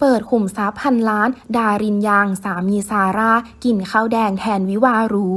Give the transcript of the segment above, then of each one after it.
เปิดขุมทรัพย์พันล้าน ดารินยังสามีซาร่า กินข้าวแดงแทนวิวาหรู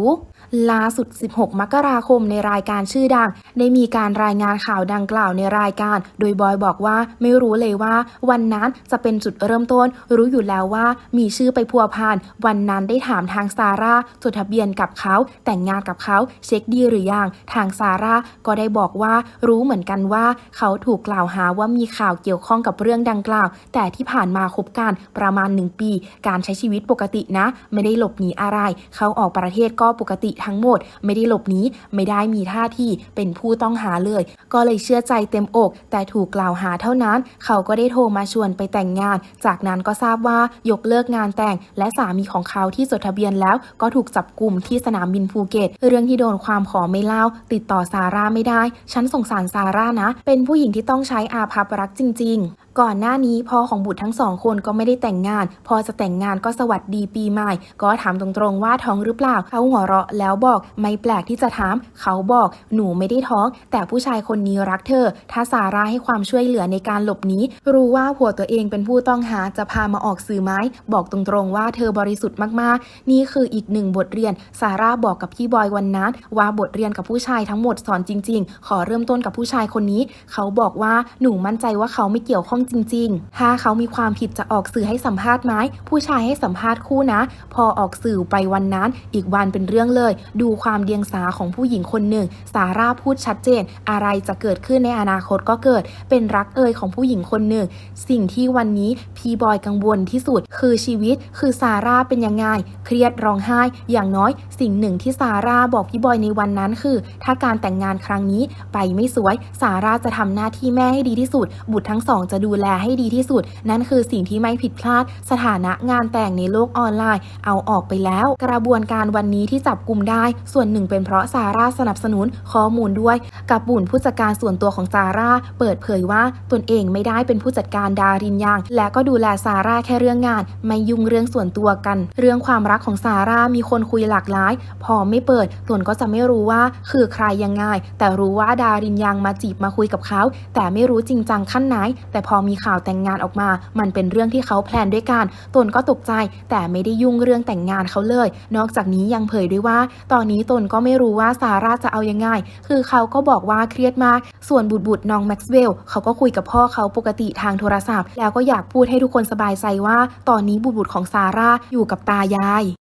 ล่าสุด 16 มกราคมในรายการชื่อดัง ได้มีการรายงานข่าวดังกล่าวในรายการ โดยบอยบอกว่าไม่รู้เลยว่า วันนั้นจะเป็นจุดเริ่มต้น รู้อยู่แล้วว่ามีชื่อไปพัวพันวันนั้นได้ถามทางซาร่าจดทะเบียนกับเขา แต่งงานกับเขาเช็คดีหรือยังทางซาร่าก็ได้บอกว่ารู้เหมือนกันว่า เขาถูกกล่าวหาว่ามีข่าวเกี่ยวข้องกับเรื่องดังกล่าว แต่ที่ผ่านมาคบกันประมาณ 1 ปี การใช้ชีวิตปกตินะ ไม่ได้หลบหนีอะไร เขาออกประเทศก็ปกติทั้งหมด ไม่ได้หลบหนีไม่ได้มีท่าทีเป็นผู้ต้องหาเลย ก็เลยเชื่อใจเต็มอก แต่ถูกกล่าวหาเท่านั้น เขาก็ได้โทรมาชวนไปแต่งงาน จากนั้นก็ทราบว่ายกเลิกงานแต่ง และสามีของเขาที่จดทะเบียนแล้ว ก็ถูกจับกลุ่มที่สนามบินภูเก็ต เรื่องที่โดนความขอไม่เล่า ติดต่อซาร่าไม่ได้ ฉันสงสารซาร่านะ เป็นผู้หญิงที่ต้องใช้อาภัพรักจริง ๆ ก่อนหน้านี้พ่อของบุตรทั้งสองคนก็ไม่ได้แต่งงาน พอจะแต่งงานก็สวัสดีปีใหม่ ก็ถามตรงๆว่าท้องหรือเปล่าเขาหัวเราะแล้วบอกไม่แปลกที่จะถาม เขาบอกหนูไม่ได้ท้อง แต่ผู้ชายคนนี้รักเธอ ถ้าซาราให้ความช่วยเหลือในการหลบหนีรู้ว่าผัวตัวเองเป็นผู้ต้องหาจะพามาออกสื่อไหมบอกตรงๆว่าเธอบริสุทธิ์มากๆ นี่คืออีกหนึ่งบทเรียนซาร่าบอกกับพี่บอยวันนั้นว่าบทเรียนกับผู้ชายทั้งหมดสอนจริง ๆ ขอเริ่มต้นกับผู้ชายคนนี้ เขาบอกว่าหนูมั่นใจว่าเขาไม่เกี่ยวข้องจริง ๆ ถ้าเขามีความผิดจะออกสื่อให้สัมภาษณ์ไหมผู้ชายให้สัมภาษณ์คู่นะ พอออกสื่อไปวันนั้น อีกวันเป็นเรื่องเลย ดูความเดียงสาของผู้หญิงคนหนึ่งซาร่าพูดชัดเจน อะไรจะเกิดขึ้นในอนาคตก็เกิด เป็นรักเอ่ยของผู้หญิงคนหนึ่ง สิ่งที่วันนี้พีบอยกังวลที่สุด คือชีวิต คือซาร่าเป็นยังไง เครียดร้องไห้ อย่างน้อย สิ่งหนึ่งที่ซาร่าบอกพี่บอยในวันนั้นคือ ถ้าการแต่งงานครั้งนี้ไปไม่สวย ซาร่าจะทำหน้าที่แม่ให้ดีที่สุด บุตรทั้งสองจะดูแลให้ดีที่สุด นั่นคือสิ่งที่ไม่ผิดพลาด สถานะงานแต่งในโลกออนไลน์ เอาออกไปแล้ว กระบวนการวันนี้ที่จับกลุ่มได้ ส่วนหนึ่งเป็นเพราะซาร่าสนับสนุนข้อมูลด้วย กับบุญผู้จัดการส่วนตัวของซาร่าเปิดเผยว่าตนเองไม่ได้เป็นผู้จัดการดารินยังและก็ดูแลซาร่าแค่เรื่องงาน ไม่ยุ่งเรื่องส่วนตัวกัน เรื่องความรักของซาร่ามีคนคุยหลากหลาย พอไม่เปิดตนก็จะไม่รู้ว่าคือใครยังไงแต่รู้ว่าดารินยังมาจีบมาคุยกับเขา แต่ไม่รู้จริงจังขั้นไหน แต่พอมีข่าวแต่งงานออกมา มันเป็นเรื่องที่เขาแพลนด้วยกัน ตนก็ตกใจ แต่ไม่ได้ยุ่งเรื่องแต่งงานเขาเลย นอกจากนี้ยังเผยด้วยว่า ตอนนี้ตนก็ไม่รู้ว่าซาร่าจะเอายังไง คือเขาก็บอกว่าเครียดมาก ส่วนบุตรบุตรน้องแม็กซ์เวลล์เขาก็คุยกับพ่อเขาปกติทางโทรศัพท์ แล้วก็อยากพูดให้ทุกคนสบายใจว่า ตอนนี้บุตรบุตรของซาร่าอยู่กับตายาย